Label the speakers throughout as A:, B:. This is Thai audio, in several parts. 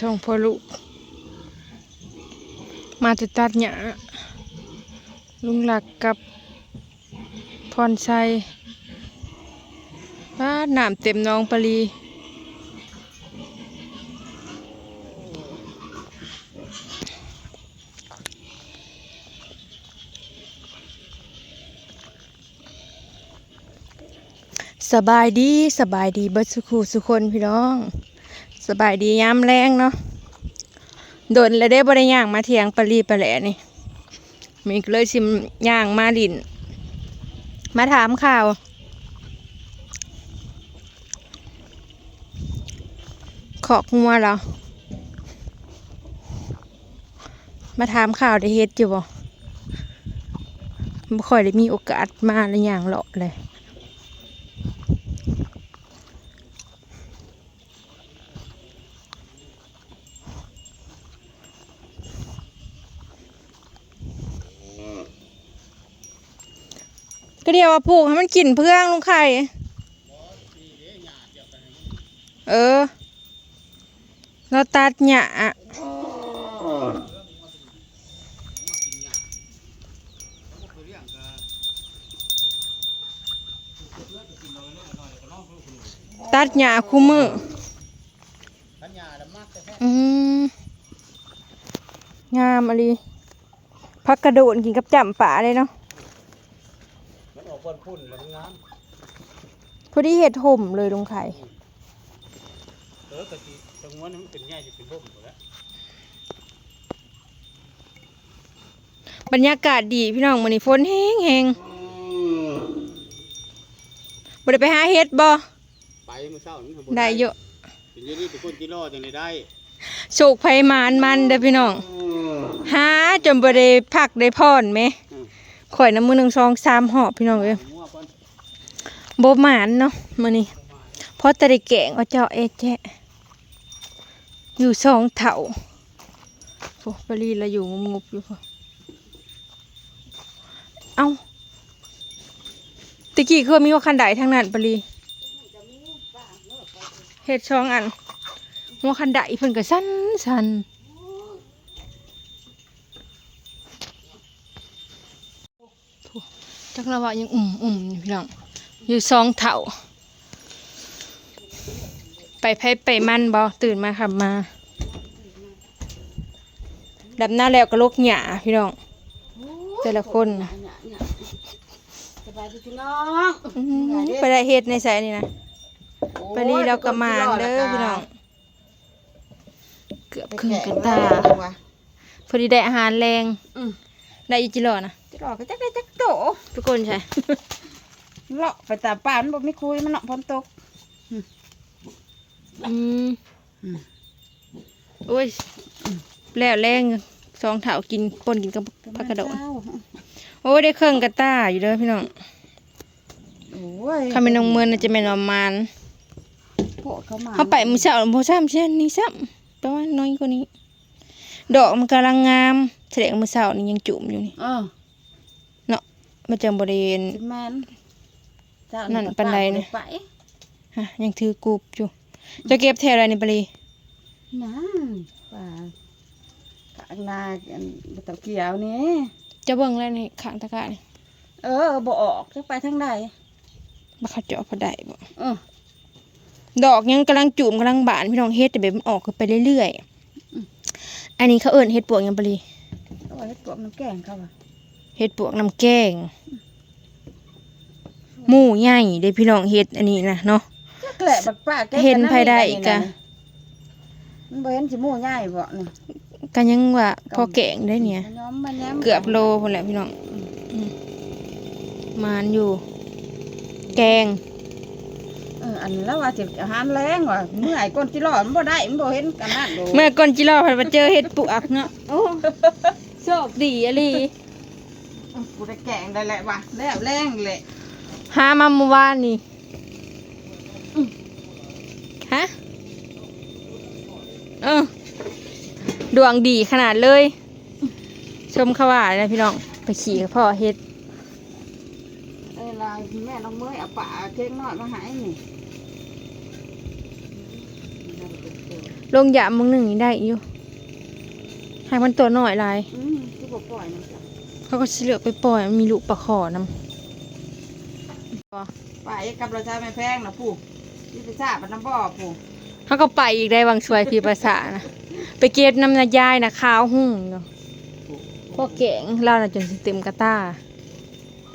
A: ช่องพ่อลูก มาจะตัดหญ้าลุงหลักกับพรชัยว้าน้ำเต็มน้องปลีสบายดีสบายดีเบิดสุขูสุคนพี่น้อง สบายดียามแรงเนาะโดนแล้วได้บริย่างมาเทียงปลีปลาแหลนี่ มีเลยชิมย่างมาดิน มาถามข่าว ขอกงัวเรอมาถามข่าวได้เฮ็ดอยู่บ่บ่ค่อยได้มีโอกาสมาแล้วย่างเลาะเลย ก็เดียวว่าปลูกให้มันกินเพื่องลุงไข่เออ เราตัดหญ้าตัดหญ้าคู่มืออืมงามอะไรพักกระโดดกินกับจำป่าเลยเนาะ
B: มันออกคนพุ่นแล้วมันงาม
A: พอดีเห็ดห่มเลยลุงไข่
B: เออกะทิตรงนั้นมันเป็นใหญ่จะเป็นร่มหมดแล้ว
A: บรรยากาศดีพี่น้องมันนี้ฝนแห้งแห้งบ่ได้ไปหาเห็ดบ่
B: ไปเมื่อเช้านี่ทำบุญ
A: ได้เยอะ
B: เป็นอยี่นี่เป็นคนที่รอดจังเลยได้
A: โศกไผมานมันเด้อพี่น้องหาจนบ่ได้พักได้พรแหม ข่อยน้ำมือหนึ่งสองสามหอบพี่น้องเอ้ย
B: งัวก่อน
A: บ่หมานเนาะมื้อนี้เพราะต่ได้แกงเอาเจ้าเอแจ๊ะอยู่สองเถ่าโอ้ปลีละอยู่งบๆอยู่เอ้าตะกี้เคยมีว่าคันไดทางนั้นปลีเฮ็ดช่องอันหัวคันไดเพิ่นก็สั้นสันโถ่ จักละว่ายังอุ่มอุ่มๆอยู่พี่น้องอยู่สองเถ่า ไปไผไปมันบอตื่นมาขับมาดับหน้าแล้วก็ลกหยาพี่น้องแต่ละคน
C: สบายดีพี่น้อง
A: อื้อหือไปได้เฮ็ดในสายนี่นะไปรีแล้วก็มานเด้อพี่น้อง เกือบครึ่งกระตาพอดีได้อาหารแรง
C: อืม
A: ได้อีจิโร่นะ
C: จะ หลอกก็จักได้จักโต
A: ทุกคนใช่
C: เลาะไปตามป่านบ่มีคุยมันเนาะพนตก
A: อืม
C: อืม
A: โอ้ยแล้วแรงสองเถ่ากินปนกินกับผักกระโดด
C: เจ้า
A: โอ้ยได้เครื่องกระตาอยู่เด้อพี่น้อง
C: โอ้ย
A: ข้าเป็นน้องเมืองน่ะจะเป็นประมาณ
C: โผล่เข้ามา
A: เขาไปมือเช้าพอซ้ำเช่นนี้ซ้ำประมาณน้อยกว่านี้ ดอกมันกำลังงามแสดงมือเช้านี่ยังจุ่มอยู่นี่
C: เออ
A: มันจังบริเวณ
C: สิแม่นเจ้า
A: นั่นปานใดเนี่ย
C: ไป
A: ฮะยังถือกูบอยู่จะเก็บแทอะไรนี่ปรี
C: นั่นป่าข้างนาอันบ่ตะเกียวนี่
A: จะเบิ่งแล้วนี่ข้างตะกร้านี่
C: เออบ่ออกจักไปทางใด
A: บักเขาเจาะพอได้บ่
C: เออ
A: ดอกยังกำลังจุ่มกำลังบานพี่น้องเฮ็ดแต่แบบมันออกไปเรื่อยๆอันนี้เขาเอิ้นเฮ็ดปวกหยังปรี
C: เอาไว้เฮ็ดปวกน้ำแกงเขาว่ะ
A: เฮ็ดปวกน้ำแกงหมูใหญ่เด้พี่น้องเฮ็ดอันนี้นะเนาะ
C: จักแหละบักป้าแก
A: เห็นไผได้กะ
C: มันบ่เห็นสิหมู่ใหญ่บ่นี่
A: กันยังว่าพอแกงได้เนี่ย
C: มันย้อมมันแย้ม
A: เกือบโลพนแหละพี่น้องอืมมานอยู่ แกง
C: เอออันแล้วว่าสิอาหารแรงว่ะเมื่อยก้นจิรอดมันบ่ได้มันบ่เห็นกันนั่นโด
A: เมื่อก่อนจิรอพันมาเจอเห็ดปวกเนาะโอ้โชคดีอะลี
C: กูได้แกงได้แหละว่ะแล้วแรงแหละ
A: หามาเมื่อวานนี่ฮะเออดวงดีขนาดเลย ชมเขาว่าเลยพี่น้องไปขี่กับพ่อเฮ็ด
C: เอ้ยลายแม่น้องเมยเอาป่าเค้กน้อยมาให้นี่
A: ลงยามมึงหนึ่งนี่ได้อยู่ให้มันตัวน้อยหลาย
C: อืมคือบ่ปล่อยนะจ๊ะ
A: เขาก็สิเลือกไปปล่อยมันมีลูกปลาขอนำ
C: ไปกับเราใช้ไม่แพงนะผู้ที่ไปทราบมันน้ำบ่อผู้
A: เขาก็ไปอีกได้บางช่วยพี่ภาษานะไปเก็บน้ำนายายนะข้าวหุ่งเนาะพวกแกงเราน่ะจนสิเต็มกระตา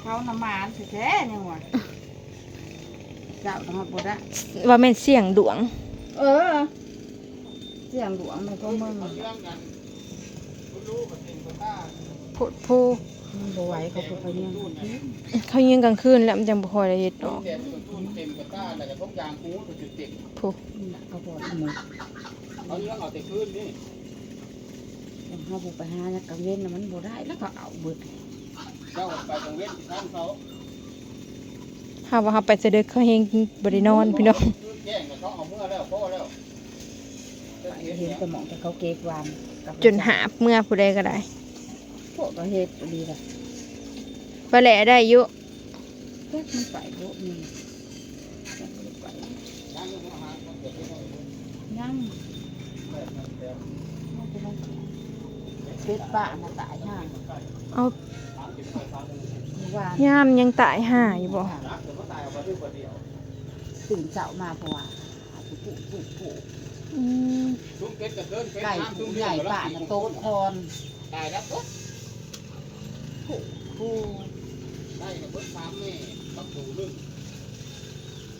C: เขาน้ำมันแท้ๆยังวะเจ้าต้องมาปวดอะ
A: ว่าแม่นเสียงดวง
C: เออ เสียงหลวงมันก็มึง
A: โพดโพ
C: มันบ่ไหวเขาก็ไปเนี่ย
A: เขายิงกลางคืนแล้วมันจังบ่ค่อยได้เฮ็ดดอก
B: เต็มตุ้นเต็มกระต้าแต่กระทบยางคูตัวจุดเต็ม
A: โพ
C: เขาบอกหมด
B: เขาเรื่องเอาแต่คืนนี่
C: เขาบุกไปหาเนี่ยกังเว้นมันบ่ได้แล้วก็เอาเบิด
B: เจ้าไปตรงเว้นที่ทานเขา
A: หาว่าเฮาไปเสด็จเขาเฮงบ่ได้นอนพี่น้อง
B: แย่งกับเขาเอาเมื่อแล้วพ่อแล้ว
C: เห็นแต่หมองแต่เขาเก็บวานกับ
A: จนหาบเมื่อผู้ใดก็ได้
C: พวกก็เฮ็ดดีล่ะ
A: ปลาแหล่ได้อยู่
C: เฮ็ดมันไปโลกนี่ยังบ่ได้ไป
B: ยังยังอาหารมันเกิดขึ้นมา
C: ยังมันเป็นอะไรเป็ดป่าน่ะตายห่าง
A: เอา
C: เมื่อวาน
A: ยามยังตายห่าอยู่บ่
B: รักแต่ก็ตายเอาไปด้วยคนเดียว
C: ตื่นเช้ามาเพราะว่าหาผู้ผู้ผู้ผู้
A: อืม
B: ซุ้มเป็ดกับเดินเป็ด
C: ไก่
B: น้ำซุ้ม
C: ให
B: เลี้ย
C: ญ่
B: ง
C: ป่าน่ะโตนคอน
B: ตายแล้วปุ๊บ
C: ผู้ผู้
B: ได้กับเบิดสามแม่ต้องถูลึก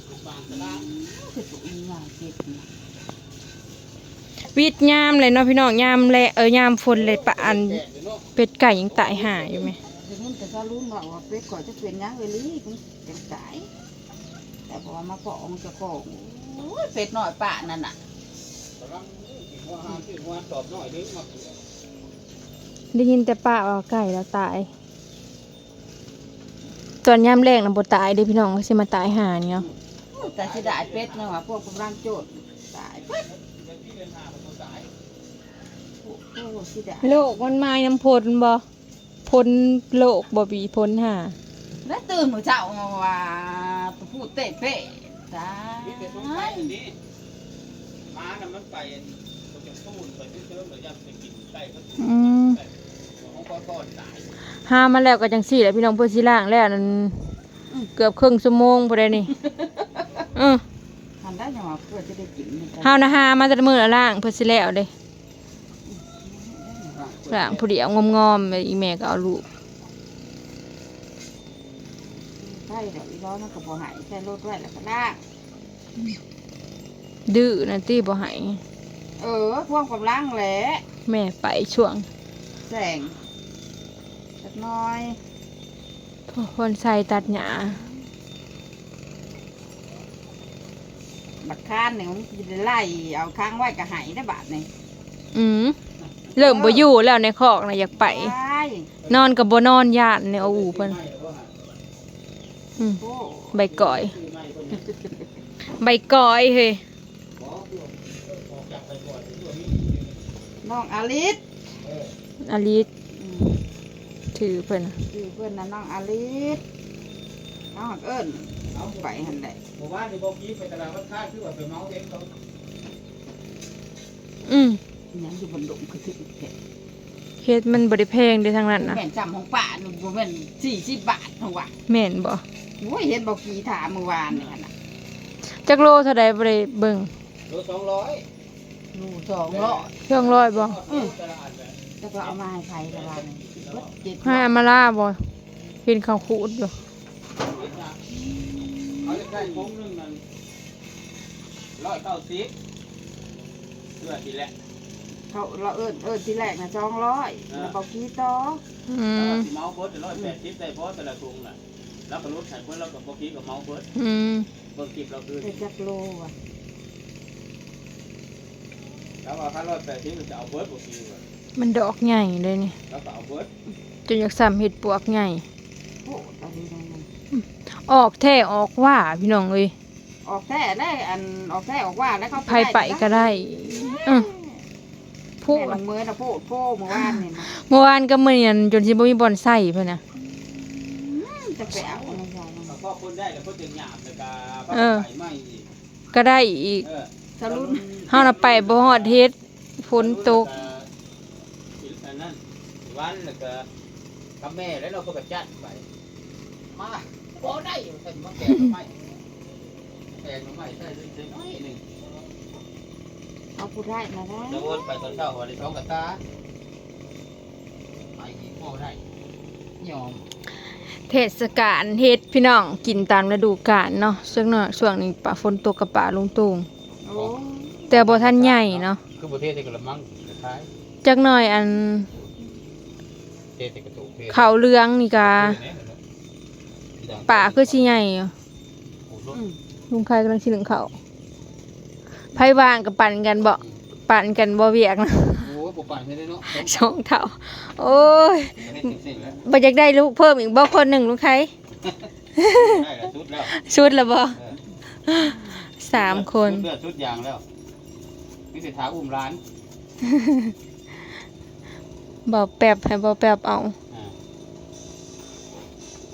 B: ถูกบางกระด้าง
C: คือตัวนี้ง่ายเจ็บนะ
A: วิดยามเลยเนาะพี่น้องยามแลเออยามฝนเลยปะอัน
B: แก่เลยเนาะ
A: เป็ดไก่ยังตายห่าอยู่ไหม
C: เดี๋ยวนี้แต่ถ้ารู้ว่าว่าเป็ดก่อนจะเป็นหยังเอลี่มันจังสายแต่พอมาเกาะมันจะเกาะโอ้ยเป็ดหน่อยป่านั่นน่ะ
B: กำลังกินหัวหางกินหัวตอบ
A: ได้ยินแต่ป้าว่าไก่แล้วตาย ตอนยามแรกนะบ่ตายเด้พี่น้องก็สิมาตายห่าเนี่ย
C: โอ้ยแต่สิได้เป็ดนะว่าพวกกำลังโจดตายเป็ด
B: เดือนที่เดือนห้าเป็นคนตาย
C: โอ้โอ้สิได้
A: โลกมันมาน้ำพลบ่พลโลกบ่บีพลห่า
C: แล้วตื่นมื้อเช้ามาว่าตัวพูดเตะเป๊ะตา
B: มีแต่สงสัยอันนี้ ม้าน่ะมันไปมันจะสู้ไปเชื่อมๆเลยยังไปกินไก่ก็ถูก
A: อืม
B: ของก็ก้อนตาย
A: หามาแล้วก็จังซี่แหละพี่น้องเพิ่นสิล้างแล้วนั่นเกือบครึ่งชั่วโมงบ่ได้นี่เออ
C: ทำได้ยังว่าเพื่อจะได้กินนี่จ้ะ
A: เฮานะหามาแต่มื้อละล้างเพิ่นสิแล้วเด้ล้างผู้เดียวงอมๆอีแม่ก็เอาลูก
C: ใช่เดี๋ยวอีร้อนมันก็บ่หายใส่รถไว้แล้วก็ลาก
A: ดื้อนั่นติบ่ให้
C: เออพวกกำลังแหละ
A: แม่ไปช่วง
C: แสงสักหน้อย
A: คนใส่ตัดหญ้า
C: บัดค้านเนี่ยมันจะได้ไล่เอาค้างไว้กับหายนะบาทนี่
A: อืมเริ่มบ่อยู่แล้วในคอกน่ะอยากไป
C: ใช่
A: นอนกับบ่นอนย่านในเอาอูเพิ่นอืม
C: โอ้
A: ใบก่อย ใบก่อยเฮ้ย
C: น้องอลิส
A: อลิส
C: อืม
A: ถือเพิ่นน่ะ
C: คือเพื่อนน่ะน้องอลิสน้องหักเอิญเอาไปหันแหละ
B: หมู่บ้านที่บอกกี้ไปตลาดวัดท่าคือว่าไปเมาเองเขา
A: อืม
C: ยังอยู่บนดงคือถึงแค่
A: เฮ็ดมันบ่ได้แพงเด้ทางนั้นนะ
C: แม่นจำของป่าหนูบ่แม่นสี่สิบบาทหัว
A: แม่นบ่
C: โอ้ยเห็นบอกกี่ถามเมื่อวานนี่หั่นน่ะ
A: จักโลเท่าใดบ่ได้เบิ่ง
B: โลสองร้อย
C: ลูกสองร้อย
A: เครื่องร้อยบ่
B: ตลาดแบบ
C: แล้วก็เอามาให้ใครละวันนี้เบิดเจ็ด
A: ให้อามาลาบ่เห็นเขาขูดอยู่
B: เขาจะได้มงนึงนั่นร้อยเก้าสิบเพื่อทีแรก
C: เขาเราเอิญเอิญที่แรกนะสองร้อยแล้วบอกกี่ต่อ
A: อืม
B: เมาเบิร์ดร้อยแปดสิบได้เพราะแต่ละทุงน่ะแล้วก็รถไถเบิร์ดแล้วก็บอกกี้กับเมาเบิร์ด
A: อืม
B: เบิร์ดกิบเราคือ
C: เป็นจักโลว่ะ
B: แล้วว่าถ้าร้อยแปดสิบเราจะเอาเบิร์ดบอกกี้ว่ะ
A: มันดอกใหญ่เลยนี่
B: แล้วก็เอาเบิร์ด
A: จนอยากซ้ำเฮ็ดปวกใหญ่
C: โอ้ตอนนี้นั่นน่ะ
A: ออกแท้ออกว่าพี่น้องเอ้ย
C: ออกแท้ได้อันออกแท้ออกว่าแล้วเขา
A: ไผไปก็ได้อือ
C: พู
A: ผู้
C: ดมือนะพูดโป้เมื่อวานนี่นะ
A: เมื่อวานก็มื้อนี้จนสิบ่มีบ่อนใส่เพิ่นน่ะ
C: จะไปเอาอะไรอย่างนั้น
B: พ่อคนได้แล้วก็จึงหยาบเลยกา
A: เออ
B: ไปไม่อีก
A: ก็ได้อีก
B: เออ
C: สรุน
A: เฮาน่ะไปบ่ฮอดเฮ็ดฝนตก
B: อันนั้นวันแล้วก็กับแม่แล้วเราก็กระจัดไปมาพอได้อยู่แต่มาแกงหน่อไม้แกงหน่อไม้ใส่ด้วยน้อยหนึ่ง
C: เอาผู้ได้มาได้
B: แล้ววนไปตอนเช้าวันที่สองกับตาไปอีกพอได้ยอม
A: เทศกาลเฮ็ดพี่น้องกินตามฤดูกาลเนาะช่วงเนาะช่วงนี้ป่าฝนตกกับป่าลงตุง
C: โอ้
A: แต่บ่ทันใหญ่เนาะ
B: คือประเทศที่กระมังคล้าย
A: จักหน่อยอัน
B: ๆประเทศที่กระตุกเทศ
A: เขาวเรืองนี่ก็ป่าคือสิใหญ่อยู่
C: อืม
A: ลุงใครกำลังสิหนึ่งเขาวไผว่างก็ปั่นกันบ่ปั่นกันบ่เวียกนะ
B: โอ้ยปปั่นไม่ได้เนาะ
A: สองเท่า โอ้ย
B: ประเทศสิ้นแล้ว
A: บ่อยากได้ลูกเพิ่มอีกบ่คนหนึ่งลุงใคร
B: ได้แล้วชุดแล้ว
A: ชุดละบ่
B: เออ
A: สามคน
B: ชุดเลือดชุดยางแล้ววิเศษท้าอุ้มร้าน
A: บ่แป๊บให้บ่แป๊บเอา
B: อ่า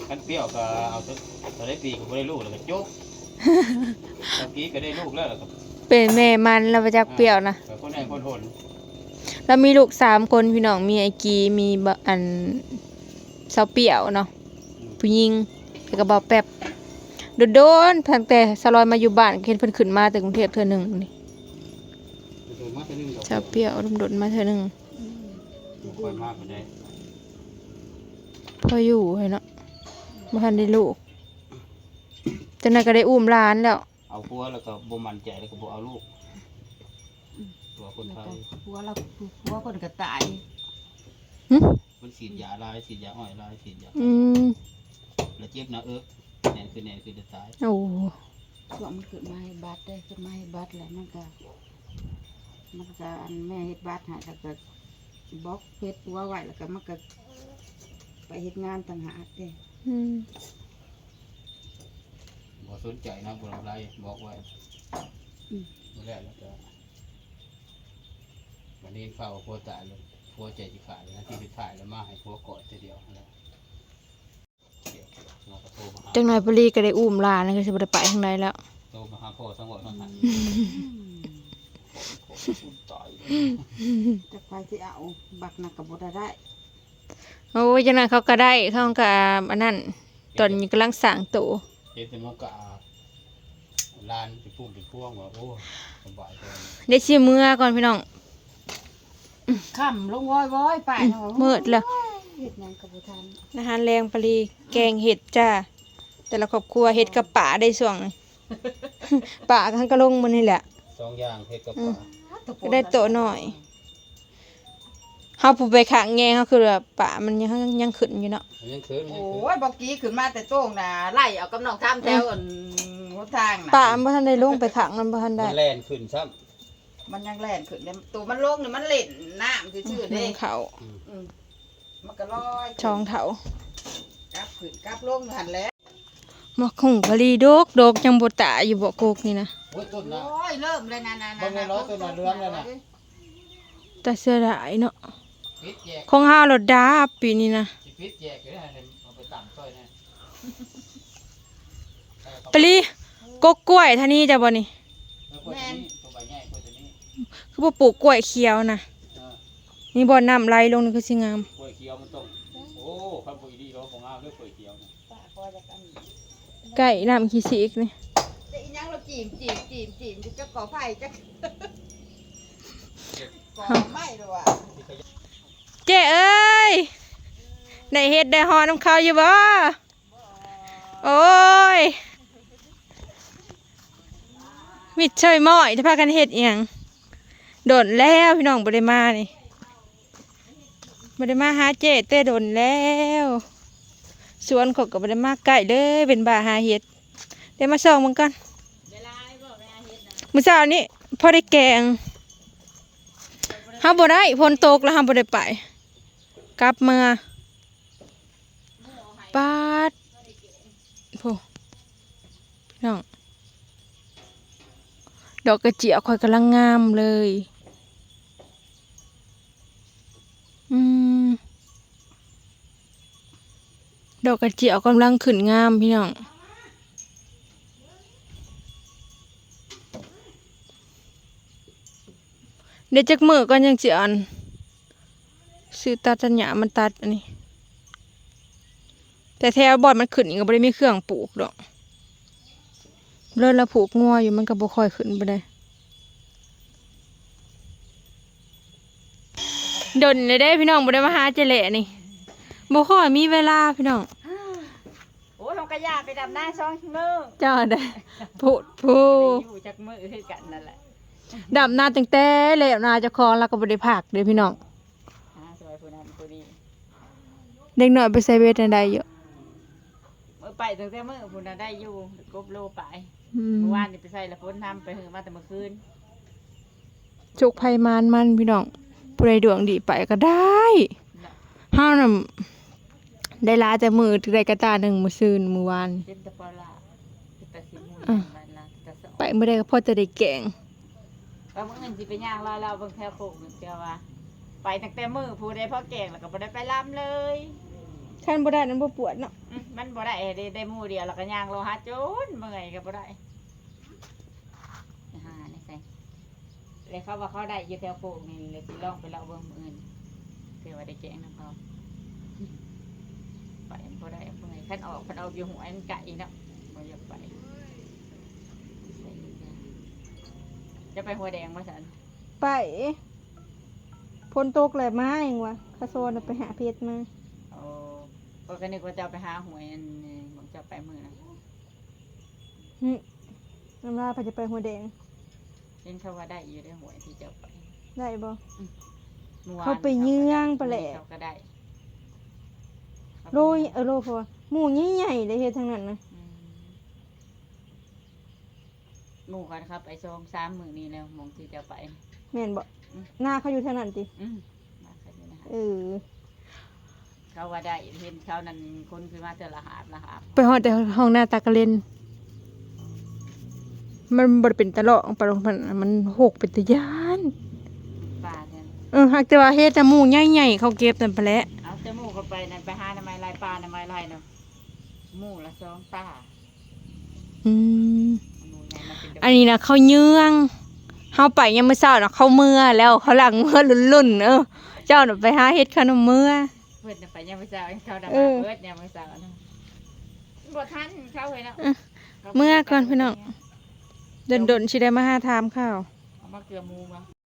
B: คันเปรี้ยวก็เอาตัวตัวได้ปีก็บ่ได้ลูกแล้วก็โจ๊กตะกี้ก็ได้ลูกแล้วแล้วก็
A: เป็นแม่มันแล้วบ่จักเปรี้ยวนะ
B: ก็คนให้คนทน
A: แล้วมีลูกสามคนพี่น้องมีไอกีมีบะอันเสาวเปี่ยวเนาะผู้หญิงแล้วก็บอกแป๊บ โดนๆตั้งแต่สลอยมาอยู่บ้านเห็นเพิ่นขึ้นมาแต่กรุงเทพเทื่อหนึ่งนี่
B: ดูมาตัวนึงดอก
A: เสาวเปี่ยวลมดนมาเทื่อหนึ่ง
B: ดูค่อยมากกว่าได้
A: พออยู่ให้เนาะบ่ทันได้ลูกจังนั้นก็ได้อุ้มหลานแล้ว
B: เอาพัวแล้วก็บ่มั่นใจแล้วก็บ่เอาลูกตัวคนไทย
C: ผัวเราผัวคนก็ตาย
A: หึ
B: มันฉีดยาลายฉีดยาอ้อยลายฉีดยา
A: อืม
B: แล้วเจ็บนะเอิกแน่นคือแน่นคือจะตาย
A: โอ้
C: ช่วงมันเกิดมาให้บัตรได้ขึ้นมาให้บัตรแล้วมันก็มันก็อันแม่เฮ็ดบัตรให้แล้วก็บล็อกเพชรผัวไว้แล้วก็มันก็ไปเฮ็ดงานต่างหากเด้
A: อืม
B: บ่สนใจนะบ่ทำไรบอกไว้
C: อืม
B: บ่แล้วแล้วก็วันนี้เฝ้าพัวตายเลยพัวใจสิขาดนะที่ไปถ่ายแล้วมาให้พัวกอดทีเดียวนั่นแหล้วเดี๋ยวเราก็โทรมาหา
A: จังหน่อยปรีก็ได้อุ้มหลานแล้วก็สิบ่ได้ไปทางใดแล้ว
B: โทรมาหาพ่อสังหวะสังหันตาย
C: จะไปที่เอาบักนักกับบ่ได้ได้
A: โอ้ยจังนั้นเขาก็ได้เขาก็อันนั้นตอนนี้กำลังสร้างโตว
B: เห็นแต่มกะลานไปพุ่มไปพ่วงว่าโอ้สบายเลย
A: ได้ชิมเมื่อก่อนพี่น้อง
C: ค่ำลงว้อยว้อยไปเนาะ
A: มืดแล้ว
C: เฮ็ดหยังกับบ่ทัน
A: อาหารแรงปรีแกงเห็ดจ้า แต่ละครอบครัวเห็ดกับป่าได้ส่วงหนึ่งป่ากันก็ลงมันนี่แหละ
B: สองอย่างเฮ็ดกับ
A: อื
B: ป
A: ม
B: ลา
A: ก็ได้โตหน่อยเฮาผู้ไปขางแงงเขาคือแบบป่ามันยังยังขึ้นอยู่เนาะ
B: มันยังเคินมัน
C: โอ้
B: ยังเคิน
C: ยบอกกี้ขึ้นมาแต่โต้งน่ะไล่เอากับน้องท่ามแถวอันหัวทางน่ะ
A: ป่ามันบ่ทันได้ลงไปขางมันบ่ทันได้
B: มันแล่นขึ้นซ้
C: มันยังแล่นขึ้นเนี่ยตัวมันลงนี่มันเล่นน้ำซื่อๆเด้
A: เขา
C: อืม มันก็ลอยขึ้น
A: ช่องเถาก
C: ลับขึ้นกลับลงหันแหล้ว
A: มาคงปรีโดกโดกยังบ่ตายอยู่บ่โกกนี่นะำ
B: โอ้ยต้น
C: โอ้
B: นะ
C: ยเริ่มเลยนะนะ
B: เบิ่งเลยเนาะตัวน่ะเรื่องเลยน่ะ
A: แต่เสียดายเนาะ
B: ปิดแยก
A: ของเฮาเราดาบปีนี้นะ
B: สิปิดแยกอยู่ได้ให้เอาไปตั้งซอยแน่
A: ปรีกกกล้วยท่านี้จ้ะบ่นี่
B: แล้วกล้วยตัวนี้ตัวใบใหญ่กล้วยตัวนี้
A: คือบ่ปลูกกล้วยเขียวนะ
B: เออ
A: นี่บ่น้ำไหลลงนี่คือสิงาม
B: กล้ วยเขียวมันต้องโอ้ครับปุ๋ยดีเนาะของเอาเด้อกล้วยเขียวนะ
A: ไก่น้ำขี้สิกนี่
C: แต่อีหยังเราจีมจีมจีมจีมจะจะก่อไฟจะก่อไม้ด้วยว่ะ
A: เจ้เอ้ยได้เฮ็ดได้ฮอน้ำข้าวอยู่บ่โอ้ยมิดช่วยม้อยถ้าพากันเฮ็ดอีหยังโดนแล้วพี่น้องบ่ได้มานี่ บ่ได้มาหาเจเต้โดนแล้วสวนเขาก็บ่ได้มาใกล้เลยเป็นบาหาเฮ็ดเดี๋ยวมาส่องมันก่อนมื้อเช้านี้พอได้แกงเฮาบ่ได้ฝนตกแล้วเฮาบ่ได้ไป กลับมาปาดโอ้พี่น้องดอกกระเจียวคอยกำลังงามเลย อืม ดอกกระเจียวกำลังขึ้นงามพี่น้องเดี๋ยวจักมือก่อนยังสิอันซื้อตัดสัญญามันตัดอันนี้ แต่แถวบอนมันขึ้นอีกก็บ่ได้มีเครื่องปลูกดอกเลิศละผูกงัวอยู่มันก็บ่ค่อยขึ้นไปได้ดนเลยได้พี่น้องบ่ได้มาหาเจเละนี่ บ่ค่อยมีเวลาพี่น้อง
C: โอ้ลงกระยาไปดำหน้าช่องมือ
A: เจ้าได้พูดพูด
C: อยู่จากมือคือกันนั่นแหละ
A: ดำนาตั้งแต่แล้วนาเจะคองแล้วก็บ่ได้พักเด้อพี่น้อง
C: หาสวยผู้นั้นผู้นี้
A: เด็กน้อยไปใส่เวทได้อยู่
C: เมื่อไปตั้งแต่มือผู้นั้นได้อยู่กบโลไป
A: อืม
C: เมื่อวานนี่ไปใส่ละพ้นทำไปหือมาแต่เมื่อคืน
A: จุกไผมานมันพี่น้องผู้ใดดวงดีไปก็ได้
C: น่ะ
A: ห้าวน่ะ ได้ลาแต่มือได้กระตาหนึ่งมือซืนมือวาน
C: เป็นตะปอลาเป็นตะสิมูน
A: อะ
C: บ้านลาเป็นตะสอง
A: ไปไม่ได้ก็พอจะได้แกง
C: ว่ามื่อเงินสิไปย่างรอเราเบิ่งแถวโป่งเจ้าว่า ไปตั้งแต่มือผู้ใดพ่อแกงแล้วก็บ่ได้ไปล้ำเลย
A: ขั้นบ่ได้นั้นบ่ปวดเนาะ
C: อืมมันบ่ได้ได้ได้หมู่เดียวแล้วก็ย่างโลหะจนเมื่อยก็บ่ได้หานี่ใส่เลยเขาว่าเขาได้อยู่แถวโป่งนี่เลยสิลองไปเลาะเบิ่งมื้ออื่นเพื่อว่าได้แกงนํเขา ไปบ่ได้เมื่อยคันออกคันออกอยู่หัวมันไก่เนาะบ่อยากไปใส่ยาจะไปหัวแดงบ่ซั่น
A: ไปพนตกเลยมาเองวะคาโซนไปหาเพชรมา
C: โอ้ก็ก็นึกว่าจะเอาไปหาหวยอันนี้ผมจะไปมื้อนะ
A: หึน้ำลาไปจะไปหัวแดง
C: เห็นเขาว่าได้อยู่ได้หวยที่จะไป
A: ได้บ่
C: มื่อว
A: เขาไปเยื้องไปแหละ
C: เขาก็ได้
A: โลยเออโลพอหมูใหญ่ๆเลยเฮ็ดทั้งนั้นนะ
C: อืมหมู่กันครับไปสองสามมื้อนี้แล้วหมองที่จะไป
A: แม่นบ่
C: อืม
A: หน้าเขาอยู่ทางนั้นติ
C: อืมมาคันนี้นะฮะ
A: เออ
C: เขาว่าได้เห็นเขานั่นคนคือมาเจอละหาบละหาบ
A: ไปฮอดแต่ห้องหน้าตากะเลนมันบ่ได้เป็นตะเลาะไปลงมันมันหกเป็นตะยาน
C: ป่าเนี่ย
A: เออหากแต่ว่าเฮ็ดแต่หมูใหญ่ๆเขาเก็บนั่นไปแหล้ว
C: เอาแต่หมู่เขาไปนั่นไปหาหน้ำไม้ลายปลาหน้ำไม้ลายเนาะหมู่ละสองตา
A: อืม
C: หมู่ใหญ่มาเป็นดอก
A: อันนี้นะเขาเยื้องเฮาไปยังมื้อเช้าน่ะเขาเมื่อแล้วเขาหลังเมื่อลุ่นๆเออเจ้าน่ะไปหาเฮ็ดขนมเมื่อ
C: เพิ่นน่ะไปยังไม่ทราบเขาดำ
A: เอ
C: มา
A: อ
C: เพิ่นยังไม่ทราบเนาะบ่ทันเข้าเลยเนาะ
A: เออเมื่อก่อนพี่น้องดนๆสิได้มาหาถามข้าว
C: เอามาเกลือหมูมา